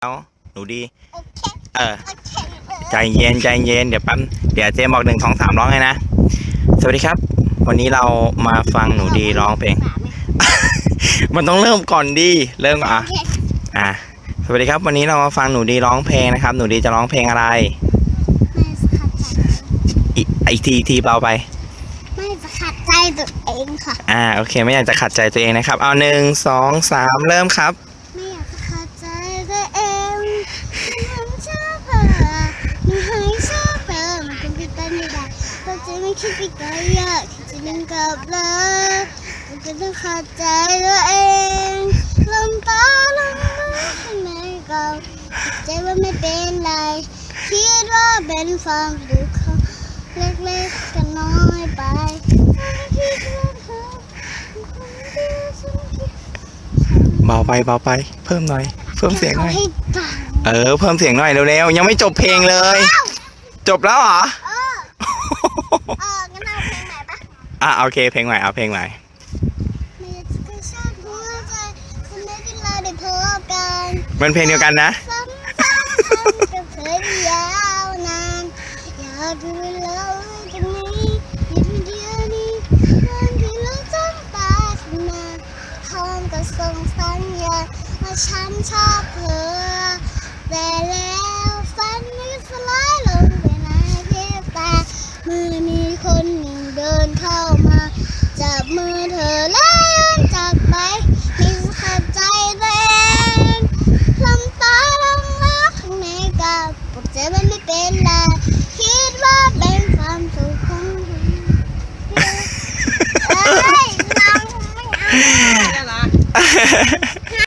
แล้วหนูดีโอเคเออโอเคเออ ใจเย็นใจเย็นเดี๋ยวแป๊บเดี๋ยวเจมบอกหนึ่งสองสามร้องให้นะ สวัสดีครับ วันนี้เรามาฟังหนูดีร้องเพลง มันต้องเริ่มก่อนดี เริ่มอะโอเคอะ สวัสดีครับ วันนี้เรามาฟังหนูดีร้องเพลงนะครับ หนูดีจะร้องเพลงอะไรไม่สะขัดใจอีกอีกทีอีกทีเบาไปไม่สะขัดใจตัวเองค่ะ อ่า โอเค ไม่อยากจะขัดใจตัวเองนะครับ เอาหนึ่งสองสามเริ่มครับ ไม่อยากจะขัดใจตัวเองมันช อบเธอมันให้ชอบเธอมันคงคิดไปไม่ได้ตัวจริงไม่คิ ดไปไกลอยากที่จะนึงกับเลยมันก็ต้องขัดใจตัวเองลมตาลมตาข้างในก็ใจว่าไม่เป็นไรคิดว่าเป็นความรู้ของเล็กๆก็น้อยไปไม่คิดว่าเธอเป็นคนเดียวฉันคิดเบาไปเบาไปเพิ่มหน่อยเพิ่มเสียงหน่อยให้ฟังเออ เพิ่มเสียงหน่อยเร็วๆ ยังไม่จบเพลงเลย จบแล้วเหรอ เออ เออ งั้นเอาเพลงใหม่ปะอะโอเคเพลงใหม่เอาเพลงใหม่ไม่อยากจะกระชากหัวใจทำไมที่เราได้พบกันมันเพลงเดียวกันนะซ้ำๆกันกับเธอที่ยาวนานอยากดูเราตรงนี้หยุดเดียวนี้วันที่เราจ้องตาขึ้นมาพร้อมกับส่งสัญญาณว่าฉันชอบเธอแต่แล้ คนหนึ่งเดินเข้ามาจับมือเธอแล้วจากไปมีขัดใจแรงลำตาลำรักในกับปวดใจมันไม่เป็นไรคิดว่าเป็นความสุขของเธอเฮ้ยน้องไม่เอา